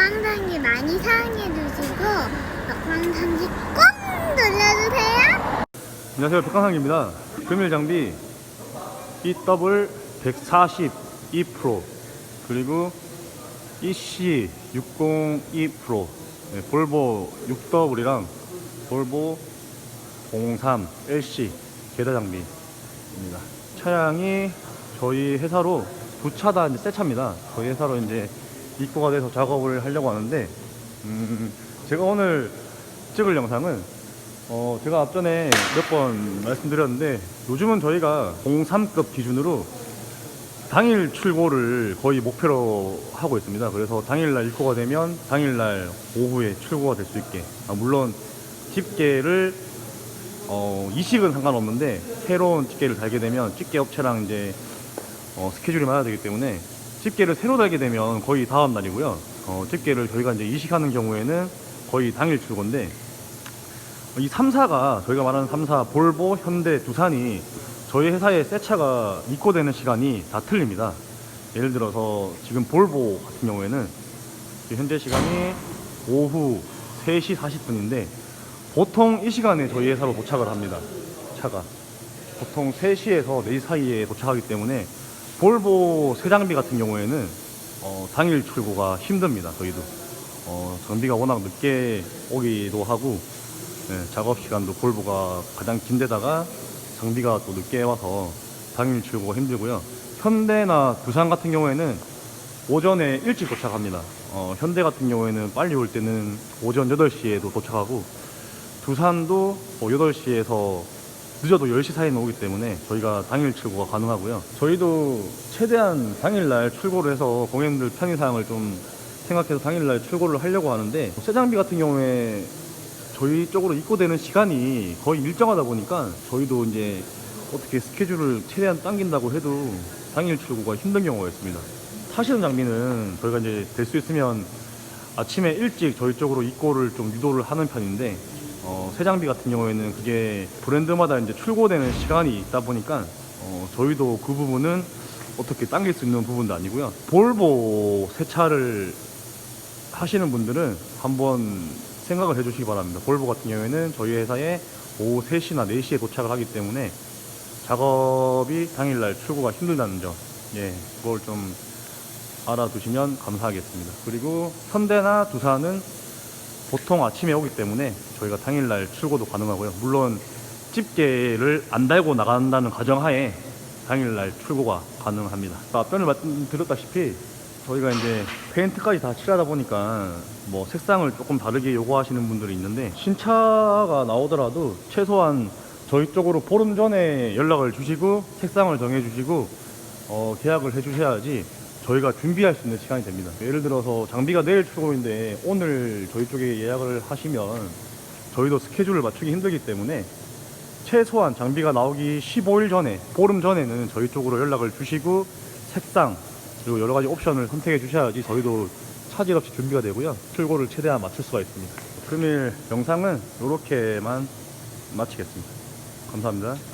꽝당이 많이 사랑해 주시고 꽝당이 꼭 눌러주세요. 안녕하세요. 백강상입니다. 금일 장비 EW 142 프로 그리고 EC 602 프로 네, 볼보 6W랑 볼보 03 LC 계다 장비입니다. 차량이 저희 회사로 두 차다 이제 새 차입니다. 저희 회사로 이제 입고가 돼서 작업을 하려고 하는데 음, 제가 오늘 찍을 영상은 어, 제가 앞전에 몇 번 말씀드렸는데 요즘은 저희가 03급 기준으로 당일 출고를 거의 목표로 하고 있습니다. 그래서 당일날 입고가 되면 당일날 오후에 출고가 될 수 있게. 아, 물론 집게를 어, 이식은 상관없는데 새로운 집게를 달게 되면 집게 업체랑 이제 어, 스케줄이 맞아야 되기 때문에 집게를 새로 달게 되면 거의 다음 날이고요. 어, 집게를 저희가 이제 이식하는 경우에는 거의 당일 출고인데 이 3사가 저희가 말하는 3사 볼보, 현대, 두산이 저희 회사의 새 차가 입고되는 시간이 다 틀립니다. 예를 들어서 지금 볼보 같은 경우에는 현재 시간이 오후 3시 40분인데 보통 이 시간에 저희 회사로 도착을 합니다. 차가 보통 3시에서 4시 사이에 도착하기 때문에 볼보 새 장비 같은 경우에는 어, 당일 출고가 힘듭니다. 저희도 어, 장비가 워낙 늦게 오기도 하고 네, 작업 시간도 볼보가 가장 긴데다가 장비가 또 늦게 와서 당일 출고가 힘들고요. 현대나 두산 같은 경우에는 오전에 일찍 도착합니다. 어, 현대 같은 경우에는 빨리 올 때는 오전 8시에도 도착하고 두산도 뭐 8시에서 늦어도 10시 사이에 오기 때문에 저희가 당일 출고가 가능하고요. 저희도 최대한 당일날 출고를 해서 고객님들 편의사항을 좀 생각해서 당일날 출고를 하려고 하는데 새 장비 같은 경우에 저희 쪽으로 입고되는 시간이 거의 일정하다 보니까 저희도 이제 어떻게 스케줄을 최대한 당긴다고 해도 당일 출고가 힘든 경우가 있습니다. 타시는 장비는 저희가 이제 될 수 있으면 아침에 일찍 저희 쪽으로 입고를 좀 유도를 하는 편인데 어, 새 장비 같은 경우에는 그게 브랜드마다 이제 출고되는 시간이 있다 보니까 어, 저희도 그 부분은 어떻게 당길 수 있는 부분도 아니고요. 볼보 새 차를 하시는 분들은 한번 생각을 해주시기 바랍니다. 볼보 같은 경우에는 저희 회사에 오후 3시나 4시에 도착을 하기 때문에 작업이 당일날 출고가 힘들다는 점, 예, 그걸 좀 알아두시면 감사하겠습니다. 그리고 현대나 두산은 보통 아침에 오기 때문에 저희가 당일날 출고도 가능하고요. 물론 집게를 안 달고 나간다는 가정하에 당일날 출고가 가능합니다. 앞전에 말씀드렸다시피 저희가 이제 페인트까지 다 칠하다 보니까 뭐 색상을 조금 다르게 요구하시는 분들이 있는데 신차가 나오더라도 최소한 저희 쪽으로 보름 전에 연락을 주시고 색상을 정해 주시고 어, 계약을 해 주셔야지 저희가 준비할 수 있는 시간이 됩니다. 예를 들어서 장비가 내일 출고인데 오늘 저희 쪽에 예약을 하시면 저희도 스케줄을 맞추기 힘들기 때문에 최소한 장비가 나오기 15일 전에 보름 전에는 저희 쪽으로 연락을 주시고 색상 그리고 여러 가지 옵션을 선택해 주셔야지 저희도 차질 없이 준비가 되고요. 출고를 최대한 맞출 수가 있습니다. 금일 영상은 이렇게만 마치겠습니다. 감사합니다